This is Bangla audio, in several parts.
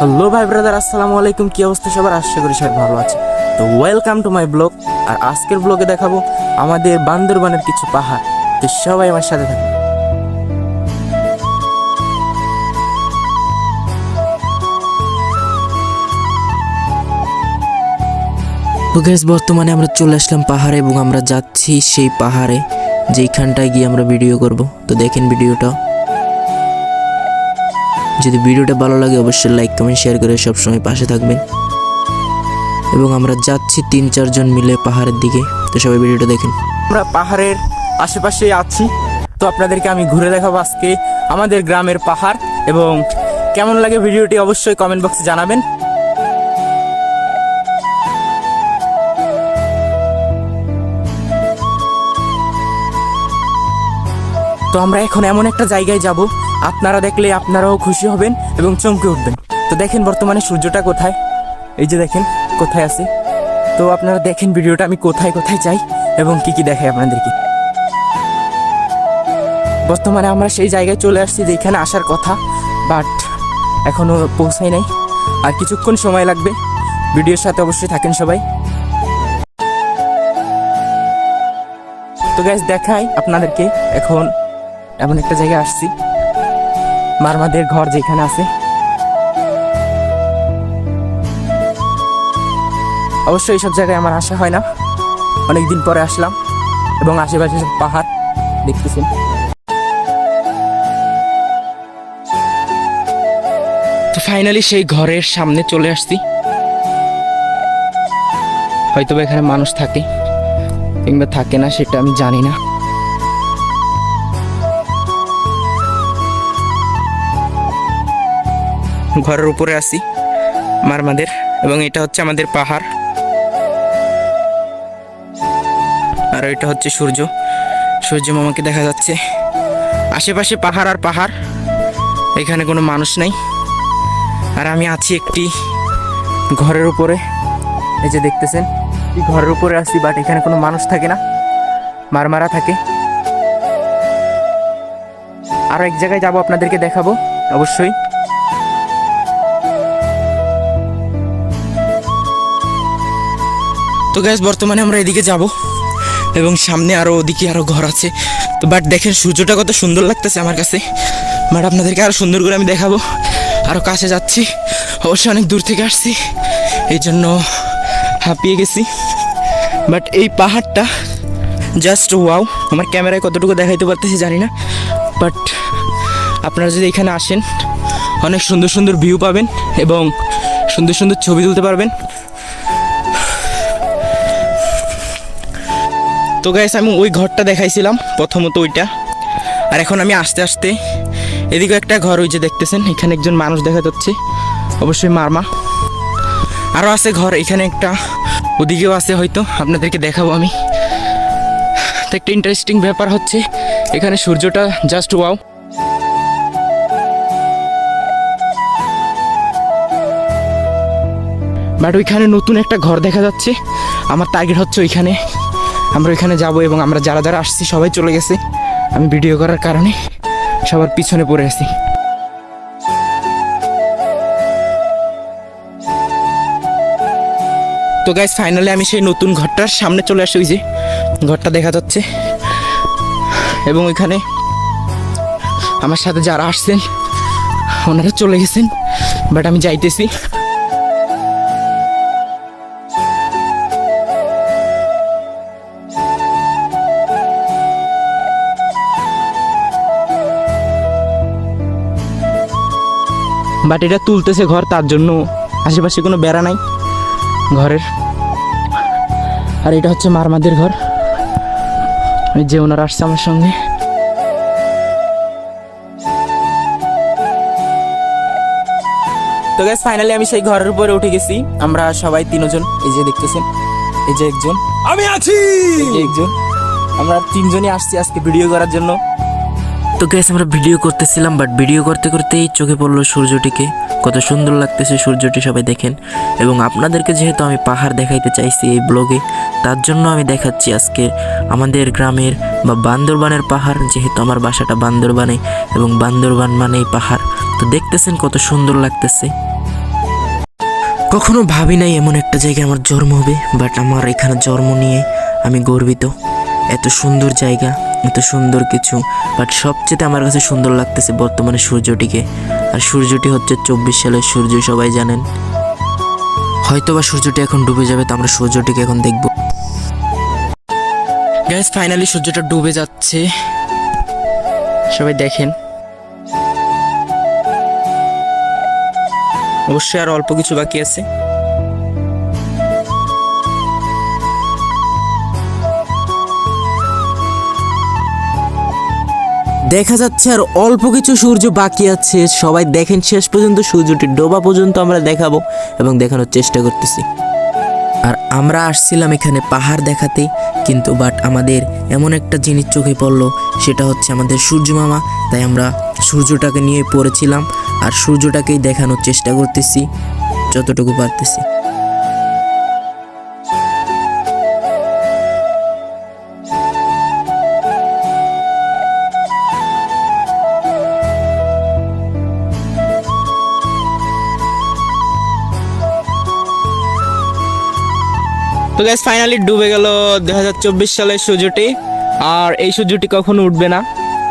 হ্যালো ভাই ব্রাদার আসসালামু আলাইকুম। কি অবস্থা সবার? আশা করি সবাই ভালো আছে। তো ওয়েলকাম টু মাই ব্লগ আর আজকের ব্লগে দেখাবো আমাদের বান্দরবানের কিছু পাহাড়। তো সবাই আমার সাথে থাকবে তো গ্যাস বর্তমানে আমরা চলে আসলাম পাহাড়ে এবং আমরা যাচ্ছি সেই পাহাড়ে, যেইখানটায় গিয়ে আমরা ভিডিও করব। তো দেখেন ভিডিওটা যদি ভিডিওটা ভালো লাগে, অবশ্যই লাইক কমেন্ট শেয়ার করে সবসময় পাশে থাকবেন। এবং আমরা যাচ্ছি তিন চারজন মিলে পাহাড়ের দিকে। তো সবাই ভিডিওটা দেখেন। আমরা পাহাড়ের আশেপাশে আছি। তো আপনাদেরকে আমি ঘুরে দেখাবো আজকে আমাদের গ্রামের পাহাড়। এবং কেমন লাগে ভিডিওটি অবশ্যই কমেন্ট বক্সে জানাবেন। তো আমরা এখন এমন একটা জায়গায় যাব, আপনারা দেখলে আপনারাও খুশি হবেন এবং চমকে উঠবেন। তো দেখেন বর্তমানে সূর্যটা কোথায়? এই যে দেখেন, কোথায় আছে? তো আপনারা দেখেন ভিডিওটা আমি কোথায় কোথায় যাই এবং কি কি দেখাই আপনাদেরকে। বর্তমানে আমরা সেই জায়গায় চলে আসছি যেখানে আসার কথা, বাট এখনও পৌঁছাই নাই। আর কিছুক্ষণ সময় লাগবে। ভিডিওর সাথে অবশ্যই থাকেন সবাই। তো গ্যাস দেখাই আপনাদেরকে এখন এমন একটা জায়গায় আসছি। মারমাদের ঘর যেখানে আছে। অবশ্যই এইসব জায়গায় আমার আসা হয় না। অনেক দিন পরে আসলাম এবং আশেপাশে সব পাহাড় দেখতেছেন। ফাইনালি সেই ঘরের সামনে চলে আসছি। হয়তো এখানে মানুষ থাকে কিংবা থাকে না, সেটা আমি জানি না। ঘরের উপরে আছি, মারমাদের, এবং এটা হচ্ছে আমাদের পাহাড়। আর এটা হচ্ছে সূর্য। সূর্য মামাকে দেখা যাচ্ছে। আশেপাশে পাহাড় আর পাহাড়। এখানে কোনো মানুষ নাই। আর আমি আছি একটি ঘরের উপরে। এই যে দেখতেছেন ঘরের উপরে আছি বাট এখানে কোনো মানুষ থাকে না। মারমারা থাকে। আরও এক জায়গায় যাব, আপনাদেরকে দেখাবো, অবশ্যই। তো গ্যাস বর্তমানে আমরা এদিকে যাব এবং সামনে আরও ওদিকে আরও ঘর আছে। তো বাট দেখেন, সূর্যটা কত সুন্দর লাগতেছে আমার কাছে। বাট আপনাদেরকে আরও সুন্দর করে আমি দেখাবো। আরও কাছে যাচ্ছি। অবশ্যই অনেক দূর থেকে আসছি। এই জন্য হাঁপিয়ে গেছি। বাট এই পাহাড়টা জাস্ট ওয়াও আমার ক্যামেরায় কতটুকু দেখাইতে পারতেছি জানি না। বাট আপনারা যদি এখানে আসেন, অনেক সুন্দর সুন্দর ভিউ পাবেন এবং সুন্দর সুন্দর ছবি তুলতে পারবেন। তো গাইস আমি ওই ঘরটা দেখাইছিলাম, প্রথমত ওইটা। আর এখন আমি আস্তে আস্তে এদিকে একটা ঘর ওই যে দেখতেছেন, এখানে একজন মানুষ দেখা যাচ্ছে, অবশ্যই মারমা। আরও আছে ঘর, এখানে একটা, ওদিকেও আছে হয়তো, আপনাদেরকে দেখাবো আমি। তো একটা ইন্টারেস্টিং ব্যাপার হচ্ছে, এখানে সূর্যটা জাস্ট ওয়াও বাট ওইখানে নতুন একটা ঘর দেখা যাচ্ছে, আমার টার্গেট হচ্ছে ওইখানে। আমরা ওইখানে যাব এবং আমরা যারা যারা আসছি, সবাই চলে গেছে। আমি ভিডিও করার কারণে সবার পিছনে পড়ে আছি। তো গাইজ ফাইনালি আমি সেই নতুন ঘরটার সামনে চলে আসি, ওই যে ঘরটা দেখা যাচ্ছে। এবং ওইখানে আমার সাথে যারা আসছেন, ওনারা চলে গেছেন বাট আমি যাইতেছি। বাট এটা তুলতেছে ঘর তার জন্য আশেপাশে কোনো বেড়া নাই ঘরের। আর এটা হচ্ছে মারমাদের ঘর। ওই যে ওনারা আসছে আমার সঙ্গে। তো গ্যাস ফাইনালি আমি সেই ঘরের উপরে উঠে গেছি। আমরা সবাই তিনজন এই যে দেখতেছেন এই যে একজন। আমি আছি! একজন। আমরা তিনজনই আসছি আজকে ভিডিও করার জন্য। তো গ্যাস আমরা ভিডিও করতেছিলাম বাট ভিডিও করতে করতেই চোখে পড়ল সূর্যটিকে। কত সুন্দর লাগতেছে সূর্যটি, সবাই দেখেন। এবং আপনাদেরকে যেহেতু আমি পাহাড় দেখাইতে চাইছি এই ব্লগে তার জন্য আমি দেখাচ্ছি আজকে আমাদের গ্রামের বা বান্দরবানের পাহাড়, যেহেতু আমার বাসাটা বান্দরবানে এবং বান্দরবান মানেই পাহাড়। তো দেখতেছেন কত সুন্দর লাগতেছে। কখনো ভাবি নাই এমন একটা জায়গায় আমার জন্ম হবে বাট আমার এখানে জন্ম নিয়ে আমি গর্বিত। এত সুন্দর জায়গা। এত সুন্দর কিছু বাট সবচেয়ে আমার কাছে সুন্দর লাগতেছে বর্তমানে সূর্যটিকে। আর সূর্যটি হচ্ছে চব্বিশ সালের সূর্য, সবাই জানেন। হয়তোবা সূর্যটি এখন ডুবে যাবে, তো আমরা সূর্যটিকে এখন দেখব। গ্যাস ফাইনালি সূর্যটা ডুবে যাচ্ছে। সবাই দেখেন। অবশ্যই আর অল্প কিছু বাকি আছে। দেখা যাচ্ছে আর অল্প কিছু সূর্য বাকি আছে। সবাই দেখেন, শেষ পর্যন্ত সূর্যটি ডোবা পর্যন্ত আমরা দেখাবো এবং দেখানোর চেষ্টা করতেছি। আর আমরা আসছিলাম এখানে পাহাড় দেখাতে, কিন্তু বাট আমাদের এমন একটা জিনিস চোখে পড়ল, সেটা হচ্ছে আমাদের সূর্য মামা। তাই আমরা সূর্যটাকে নিয়ে পড়েছিলাম আর সূর্যটাকেই দেখানোর চেষ্টা করতেছি, যতটুকু পারতেছি। তো গ্যাস ফাইনালি ডুবে গেল দু হাজার চব্বিশ সালের সূর্যটি। আর এই সূর্যটি কখনো উঠবে না?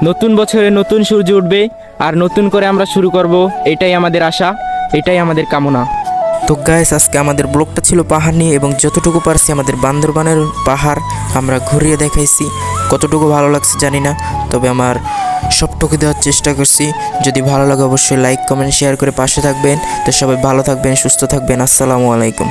নতুন বছরে নতুন সূর্য উঠবে, আর নতুন করে আমরা শুরু করব, এটাই আমাদের আশা, এটাই আমাদের কামনা। তো গাইস আজকে আমাদের ব্লগটা ছিল পাহাড় নিয়ে, এবং যতটুকু পারছি আমাদের বান্দরবানের পাহাড় আমরা ঘুরিয়ে দেখাইছি। কতটুকু ভালো লাগছে জানি না, তবে আমার সবটুকু দেওয়ার চেষ্টা করছি। যদি ভালো লাগে অবশ্যই লাইক কমেন্ট শেয়ার করে পাশে থাকবেন। তো সবাই ভালো থাকবেন, সুস্থ থাকবেন। আসসালামু আলাইকুম।